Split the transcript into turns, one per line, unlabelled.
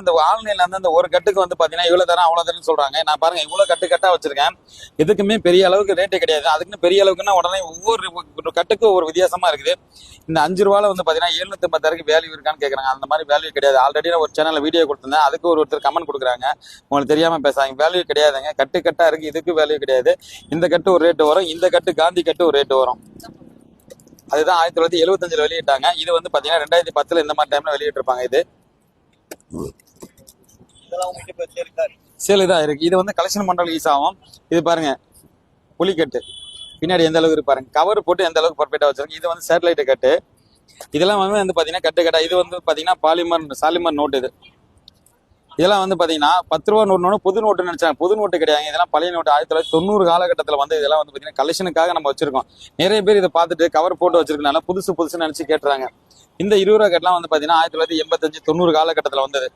அந்த ஆன்லைன்ல வந்து அந்த ஒரு கட்டுக்கு வந்து பாத்தீங்கன்னா இவ்வளவு தரம் அவ்வளவு தரம் சொல்றாங்க. நான் பாருங்க இவ்வளவு கட்டு கட்டா வச்சிருக்கேன். இதுக்குமே பெரிய அளவுக்கு ரேட்டே கிடையாது. அதுக்குன்னு பெரிய அளவுக்குன்னா உடனே ஒவ்வொரு கட்டுக்கு ஒரு வித்தியாசமா இருக்குது. இந்த அஞ்சு ரூபால வந்து பாத்தீங்கன்னா எழுநூத்தி ஐம்பத்தாயிரம் வேல்யூ இருக்கான்னு கேக்குறாங்க. அந்த மாதிரி வேல்யூ கிடையாது. ஆல்ரெடி நான் ஒரு சேனல்ல வீடியோ கொடுத்திருந்தேன். அதுக்கு ஒரு ஒருத்தர் கமெண்ட் கொடுக்குறாங்க. உங்களுக்கு தெரியாம பேசாங்க வேல்யூ கிடையாதுங்க. கட்டு கட்டா இருக்கு. இதுக்கு வேல்யூ கிடையாது. இந்த கட்டு ஒரு ரேட்டு வரும். இந்த கட்டு காந்தி கட்டு ஒரு ரேட்டு வரும். அதுதான் ஆயிரத்தி தொள்ளாயிரத்தி எழுபத்தஞ்சில் வெளியிட்டாங்க. இது வந்து பார்த்தீங்கன்னா ரெண்டாயிரத்தி பத்தில் இந்த மாதிரி டைமில் வெளியிட்டிருப்பாங்க இது. சேல் இதாக இருக்கு. இது வந்து கலெக்ஷன் பண்றதுக்கு யூஸ் ஆகும். இது பாருங்க புலிக்கட்டு. பின்னாடி எந்த அளவுக்கு பாருங்க. கவர் போட்டு எந்த அளவுக்கு பர்ஃபெக்டா வச்சிருக்கு இது வந்து சேட்டலைட் கட்டு. இதெல்லாம் வந்து பாத்தீங்கன்னா கட்டு கட்டா. இது வந்து பாத்தீங்கன்னா பாலிமர் சாலிமர் நோட் இது. இதெல்லாம் வந்து பாத்தீங்கன்னா பத்து ரூபா நோட்டு புது நோட்டு நினைச்சாங்க. புது நோட்டு கிடையாது. இதெல்லாம் பழைய நோட்டு ஆயிரத்தி தொள்ளாயிரத்தி தொண்ணூறு காலகட்டத்தில் வந்து இதெல்லாம் வந்து பாத்தீங்கன்னா கலெக்ஷனுக்காக நம்ம வச்சிருக்கோம். நிறைய பேர் இதை பார்த்துட்டு கவர் போட்டு வச்சிருக்கனால புதுசு புதுசுன்னு நினைச்சு கேட்டுறாங்க. இந்த இருபது ரூபா கட்டெல்லாம் வந்து பாத்தீங்கன்னா ஆயிரத்தி தொள்ளாயிரத்தி எண்பத்தஞ்சு தொண்ணூறு காலகட்டத்தில் வந்தது.